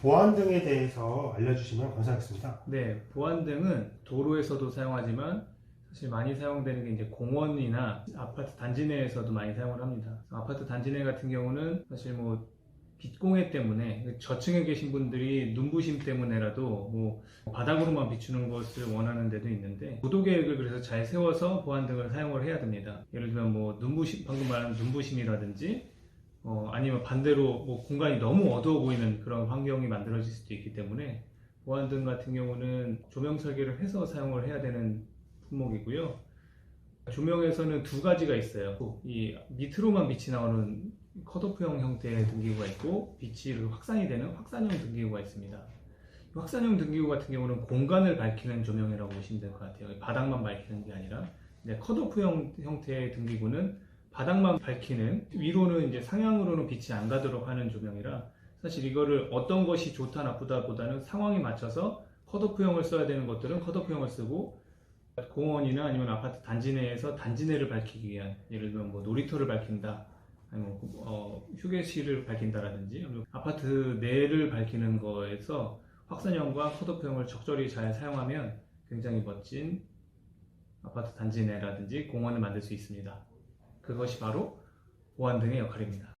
보안 등에 대해서 알려주시면 감사하겠습니다. 네, 보안 등은 도로에서도 사용하지만 사실 많이 사용되는 게 이제 공원이나 아파트 단지 내에서도 많이 사용을 합니다. 아파트 단지 내 같은 경우는 사실 뭐 빛공해 때문에 저층에 계신 분들이 눈부심 때문에라도 뭐 바닥으로만 비추는 것을 원하는 데도 있는데 구도 계획을 그래서 잘 세워서 보안 등을 사용을 해야 됩니다. 예를 들면 뭐 눈부심 방금 말한 눈부심이라든지 어, 아니면 반대로 뭐 공간이 너무 어두워 보이는 그런 환경이 만들어질 수도 있기 때문에 보안등 같은 경우는 조명 설계를 해서 사용을 해야 되는 품목이고요. 조명에서는 두 가지가 있어요. 이 밑으로만 빛이 나오는 컷오프형 형태의 등기구가 있고 빛이 확산이 되는 확산형 등기구가 있습니다. 이 확산형 등기구 같은 경우는 공간을 밝히는 조명이라고 보시면 될 것 같아요. 바닥만 밝히는 게 아니라 컷오프형 형태의 등기구는 바닥만 밝히는 위로는 이제 상향으로는 빛이 안 가도록 하는 조명이라 사실 이거를 어떤 것이 좋다 나쁘다 보다는 상황에 맞춰서 컷오프형을 써야 되는 것들은 컷오프형을 쓰고 공원이나 아니면 아파트 단지 내에서 단지 내를 밝히기 위한 예를 들면 뭐 놀이터를 밝힌다 아니면 어, 휴게실을 밝힌다라든지 아파트 내를 밝히는 거에서 확산형과 컷오프형을 적절히 잘 사용하면 굉장히 멋진 아파트 단지 내라든지 공원을 만들 수 있습니다. 그것이 바로 보안 등의 역할입니다.